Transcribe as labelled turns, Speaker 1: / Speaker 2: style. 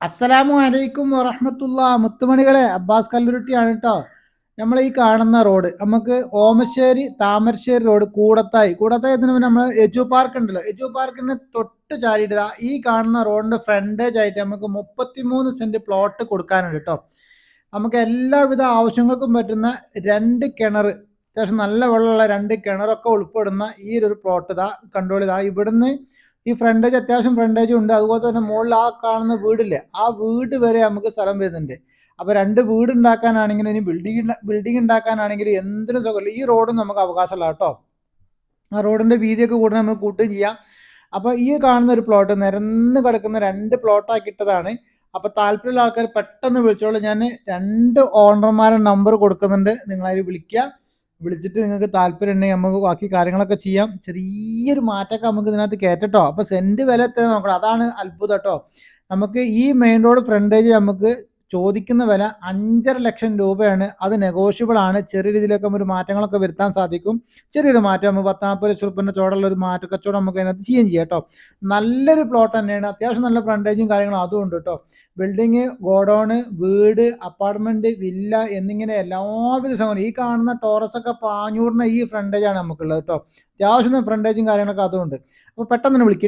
Speaker 1: അസ്സലാമു അലൈക്കും വറഹമത്തുള്ള. മുത്തുമണികളെ അബ്ബാസ് കല്ലുരുട്ടിയാണ് കേട്ടോ നമ്മൾ ഈ കാണുന്ന റോഡ് നമുക്ക് ഓമശ്ശേരി താമരശ്ശേരി റോഡ് കൂടത്തായി. കൂടത്തായി എത്തുന്ന നമ്മൾ എജു പാർക്ക് ഉണ്ടല്ലോ. എജു പാർക്കിന് തൊട്ട് ചാടിയിട്ട് ഈ കാണുന്ന റോഡിന്റെ ഫ്രണ്ടേജ് ആയിട്ട് നമുക്ക് മുപ്പത്തിമൂന്ന് സെന്റ് പ്ലോട്ട് കൊടുക്കാനുണ്ട് കേട്ടോ നമുക്ക് എല്ലാവിധ ആവശ്യങ്ങൾക്കും പറ്റുന്ന രണ്ട് കിണർ അത്യാവശ്യം നല്ല വെള്ളമുള്ള രണ്ട് കിണറൊക്കെ ഉൾപ്പെടുന്ന ഈ ഒരു പ്ലോട്ട് ഇതാ കൺട്രോൾ ഇതാ ഇവിടുന്ന് ഈ ഫ്രണ്ടേജ് അത്യാവശ്യം ഫ്രണ്ടേജ് ഉണ്ട്. അതുപോലെ തന്നെ മുകളിൽ ആ കാണുന്ന വീടില്ലേ ആ വീട് വരെ നമുക്ക് സ്ഥലം വരുന്നുണ്ട്. അപ്പോൾ രണ്ട് വീട് ഉണ്ടാക്കാനാണെങ്കിലും ഇനി ബിൽഡിംഗ് ബിൽഡിംഗ് ഉണ്ടാക്കാനാണെങ്കിലും എന്തിനും സുഖമില്ല ഈ റോഡും നമുക്ക് അവകാശമല്ല കേട്ടോ. ആ റോഡിന്റെ വീതിയൊക്കെ കൂടെ നമുക്ക് കൂട്ടുകയും ചെയ്യാം. അപ്പോൾ ഈ കാണുന്ന ഒരു പ്ലോട്ട് നിരന്ന് കിടക്കുന്ന രണ്ട് പ്ലോട്ടാക്കിയിട്ടതാണ് അപ്പോൾ താല്പര്യമുള്ള ആൾക്കാർ പെട്ടെന്ന് വിളിച്ചോളൂ. ഞാൻ രണ്ട് ഓണർമാരുടെ നമ്പർ കൊടുക്കുന്നുണ്ട്. നിങ്ങളതിൽ വിളിക്കുക വിളിച്ചിട്ട് നിങ്ങൾക്ക് താല്പര്യം ഉണ്ടെങ്കിൽ നമുക്ക് ബാക്കി കാര്യങ്ങളൊക്കെ ചെയ്യാം. ചെറിയൊരു മാറ്റമൊക്കെ നമുക്ക് ഇതിനകത്ത് കയറ്റട്ടോ. അപ്പോൾ സെന്റ് വില എത്ര നോക്കണം. അതാണ് അത്ഭുതം കേട്ടോ നമുക്ക് ഈ മെയിൻ റോഡ് ഫ്രണ്ടേജ് നമുക്ക് ചോദിക്കുന്ന വില അഞ്ചര ലക്ഷം രൂപയാണ്. അത് നെഗോഷ്യബിൾ ആണ്. ചെറിയ രീതിയിലൊക്കെ ഒരു മാറ്റങ്ങളൊക്കെ വരുത്താൻ സാധിക്കും. ചെറിയൊരു മാറ്റം നമുക്ക് പത്താമ്പത് ലക്ഷം റുപ്യന്റെ ചോടുള്ള ഒരു മാറ്റ കച്ചവടം നമുക്ക് അതിനകത്ത് ചെയ്യുകയും ചെയ്യാം കേട്ടോ. നല്ലൊരു പ്ലോട്ട് തന്നെയാണ്. അത്യാവശ്യം നല്ല ഫ്രണ്ടേജും കാര്യങ്ങളും അതും ഉണ്ട് കേട്ടോ. ബിൽഡിങ് ഗോഡൗണ് വീട് അപ്പാർട്ട്മെന്റ് വില്ല എന്നിങ്ങനെ എല്ലാവിധ സൗകര്യം ഈ കാണുന്ന ടോറസ് ഒക്കെ പാഞ്ഞൂറിന് ഈ ഫ്രണ്ടേജാണ് നമുക്കുള്ളത് കേട്ടോ. അത്യാവശ്യം ഫ്രണ്ടേജും കാര്യങ്ങളൊക്കെ അതും ഉണ്ട്. അപ്പോൾ പെട്ടെന്ന് വിളിക്കും.